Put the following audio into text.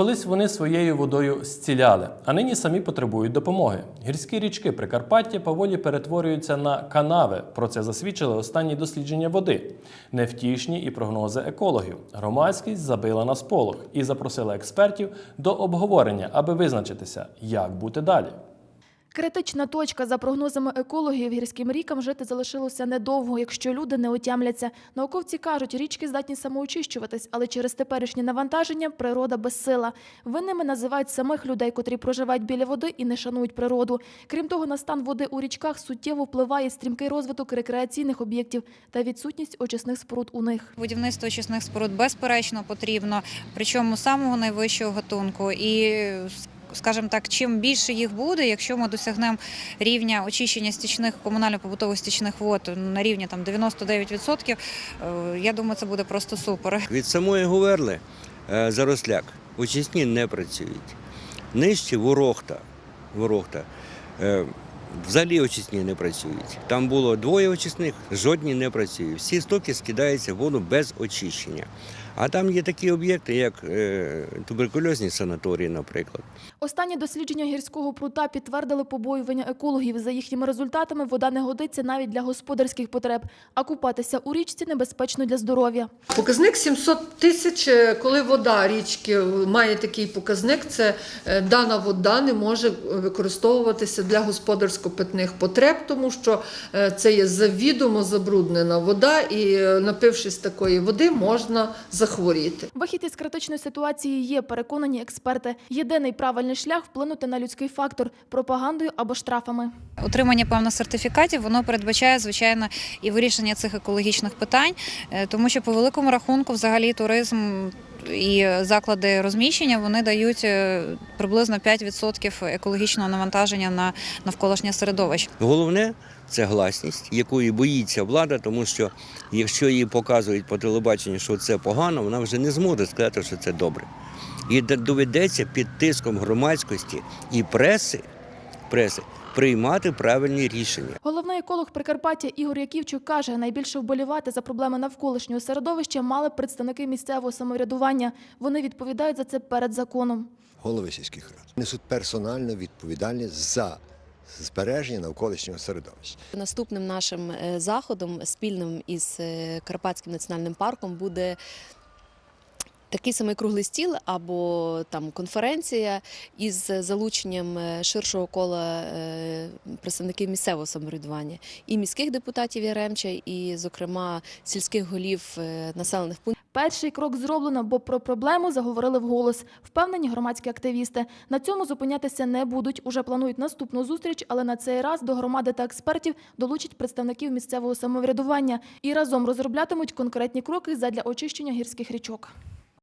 Колись вони своєю водою зціляли, а нині самі потребують допомоги. Гірські річки Прикарпаття поволі перетворюються на канави. Про це засвідчили останні дослідження води. Невтішні і прогнози екологів. Громадськість забила на сполох і запросила експертів до обговорення, аби визначитися, як бути далі. Критична точка за прогнозами екологів гірським рікам жити залишилося недовго, якщо люди не отямляться. Науковці кажуть, річки здатні самоочищуватись, але через теперішнє навантаження природа безсила. Винними називають самих людей, котрі проживають біля води і не шанують природу. Крім того, на стан води у річках суттєво впливає стрімкий розвиток рекреаційних об'єктів та відсутність очисних споруд у них. Будівництво очисних споруд безперечно потрібно, причому самого найвищого гатунку. І скажімо так, чим більше їх буде, якщо ми досягнемо рівня очищення стічних комунально-побутових стічних вод на рівні там 99%, е, я думаю, це буде просто супер. Від самої Гуверли е, Заросляк очисні не працюють. Нижче ворохта. ворохта е, взагалі очисні не працюють. Там було двоє очисних, жодні не працюють. Всі стоки скидаються в воду без очищення. А там є такі об'єкти, як е, туберкульозні санаторії, наприклад. Останні дослідження гірського прута підтвердили побоювання екологів. За їхніми результатами вода не годиться навіть для господарських потреб, а купатися у річці небезпечно для здоров'я. Показник 700 тисяч, е, коли вода річки має такий показник, це е, дана вода не може використовуватися для господарсько-питних потреб, тому що це є завідомо забруднена вода, і напившись такої води, можна захворіти. Вихід із критичної ситуації є, переконані експерти. Єдиний правильний шлях вплинути на людський фактор пропагандою або штрафами. Утримання певних сертифікатів воно передбачає звичайно і вирішення цих екологічних питань, е, тому що по великому рахунку, взагалі, туризм. І заклади розміщення вони дають е, приблизно 5% екологічного навантаження на навколишнє середовище. Головне це гласність, якої боїться влада, тому що якщо їй показують по телебаченню, що це погано, вона вже не зможе сказати, що це добре. І доведеться під тиском громадськості і преси, преси приймати правильні рішення. Головний еколог Прикарпаття Ігор Яківчук каже, найбільше вболівати за проблеми навколишнього середовища мали представники місцевого самоврядування. Вони відповідають за це перед законом. голови сільських рад несуть персональну відповідальність за збереження навколишнього середовища. Наступним нашим е, заходом спільним із е, Карпатським національним парком буде. Такий самий круглий стіл або там конференція із залученням е, ширшого кола е, представників місцевого самоврядування і міських депутатів Яремча, і, зокрема, сільських голів е, населених пунктів. Перший крок зроблено, бо про проблему заговорили вголос. Впевнені громадські активісти. На цьому зупинятися не будуть. Уже планують наступну зустріч, але на цей раз до громади та експертів долучать представників місцевого самоврядування і разом розроблятимуть конкретні кроки задля очищення гірських річок.